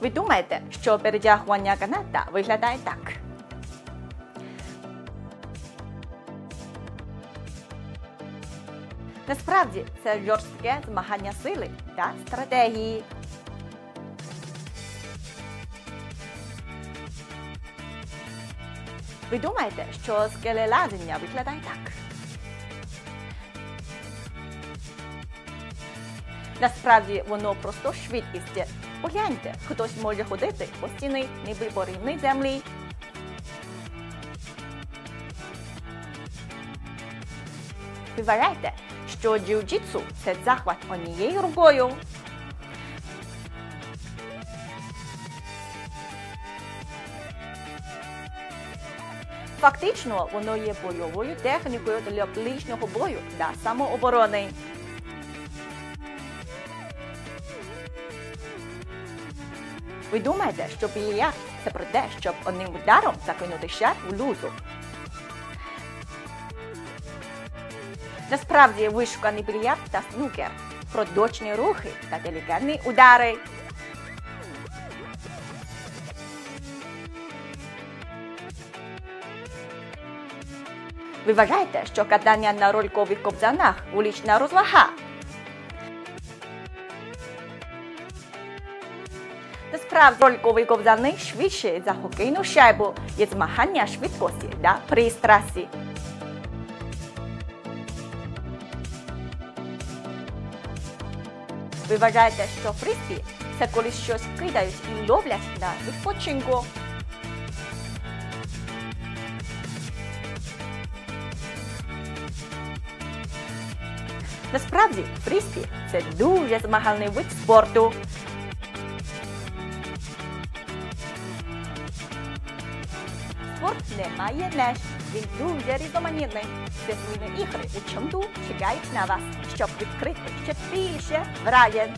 Ви думаєте, що перетягування каната виглядає так? Насправді це жорстке змагання сили та стратегії. Ви думаєте, що скелелазення виглядає так? Насправді воно просто швидкість. Погляньте, хтось може ходити по стіни, ніби по рівній землі. Ви вважаєте, що джиу-джитсу – це захват однією рукою. Фактично, воно є бойовою технікою для ближнього бою та самооборони. Ви думаєте, що більярд – це про те, щоб одним ударом закинути шар у лузу? Насправді вишуканий більярд та снукер, продочні рухи та делікатні удари. Ви вважаєте, що катання на ролькових ковзанах вулична розвага? Насправді ролькові ковзани швидше за хокейну шайбу є змагання швидкості та пристрасті. Ви вважаєте, що фрисбі – це коли щось кидають і ловлять на відпочинку. Насправді, фрисбі – це дуже змагальний вид спорту. Спорт не має меж. Він дуже різноманітний. Всесвітні ігри у чому чекають на вас, щоб відкрити ще більше вражень.